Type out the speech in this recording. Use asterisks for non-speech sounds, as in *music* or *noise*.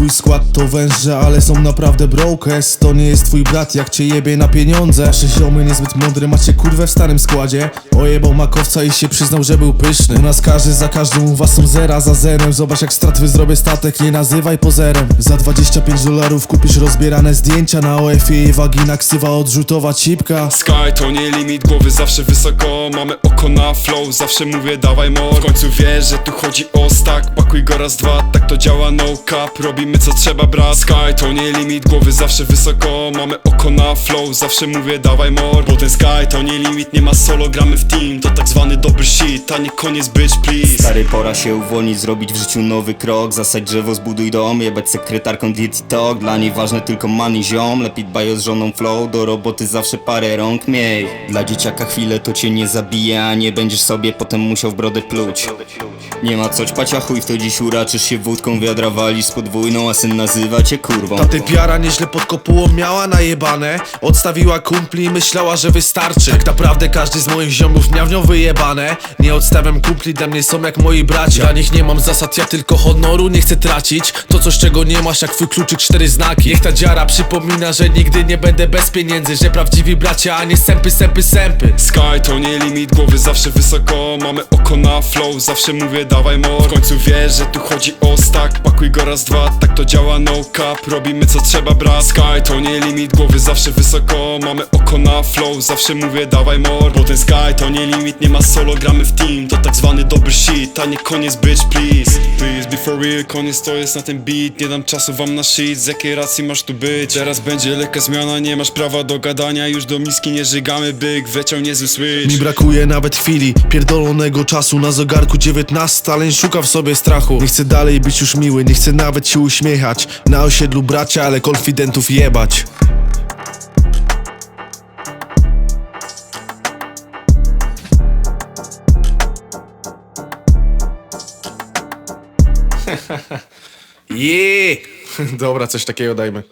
Twój skład to węże, ale są naprawdę brokers To nie jest twój brat, jak cię jebie na pieniądze. Nasze ziomy niezbyt mądre, macie kurwę w starym składzie. Ojebał makowca i się przyznał, że był pyszny. U nas każdy za każdym, u was są zera za zerem. Zobacz jak stratwy zrobię statek, nie nazywaj pozerem. Za 25 dolarów kupisz rozbierane zdjęcia Na OF-ie i wagina ksywa odrzutowa cipka. Sky to nie limit, głowy zawsze wysoko. Mamy oko na flow, zawsze mówię dawaj more. W końcu wiesz, że tu chodzi o stack. Pakuj go raz, dwa, tak to działa no cap. Robimy co trzeba brat. Sky to nie limit, głowy zawsze wysoko. Mamy oko na flow, zawsze mówię dawaj more. Bo ten sky to nie limit, nie ma solo, gramy w team. To tak zwany dobry shit, a nie koniec bitch please. Stary, pora się uwolnić, zrobić w życiu nowy krok. Zasadź drzewo, zbuduj dom, jebać sekretarką diet talk Dla niej ważne tylko money ziom, lepiej dbaj z żoną flow Do roboty zawsze parę rąk miej. Dla dzieciaka chwilę to cię nie zabije, a nie będziesz sobie potem musiał w brodę pluć. Nie ma co ćpać, a chuj to dziś uraczysz się wódką Wiadra walisz z podwójną, a syn nazywa cię kurwą. Ta typiara nieźle pod kopułą miała najebane. Odstawiła kumpli i myślała, że wystarczy. Tak naprawdę każdy z moich ziomów miał w nią wyjebane. Nie odstawiam kumpli, dla mnie są jak moi bracia. Dla nich nie mam zasad, ja tylko honoru nie chcę tracić. To coś czego nie masz, jak twój kluczyk cztery znaki. Niech ta dziara przypomina, że nigdy nie będę bez pieniędzy. Że prawdziwi bracia, a nie sępy, sępy, sępy. Sky to nie limit, głowy zawsze wysoko. Mamy oko na flow, zawsze mówię dawaj more. W końcu wiesz, że tu chodzi o stack. Pakuj go raz, dwa, tak to działa no cap. Robimy co trzeba brat. Sky to nie limit, głowy zawsze wysoko. Mamy oko na flow, zawsze mówię dawaj more. Bo ten sky to nie limit, nie ma solo, gramy w team. To tak zwany dobry shit, a nie koniec bitch please. Please be for real, koniec to jest na ten beat. Nie dam czasu wam na shit, z jakiej racji masz tu być? Teraz będzie lekka zmiana, nie masz prawa do gadania. Już do miski nie żygamy, byk, wleciał niezły switch. Mi brakuje nawet chwili, pierdolonego czasu. Na zegarku 19, ale nie szuka w sobie strachu. Nie chcę dalej być już miły, nie chcę nawet się uśmiechać Na osiedlu bracia, ale konfidentów jebać *laughs* Jeee! *laughs* Dobra, coś takiego dajmy.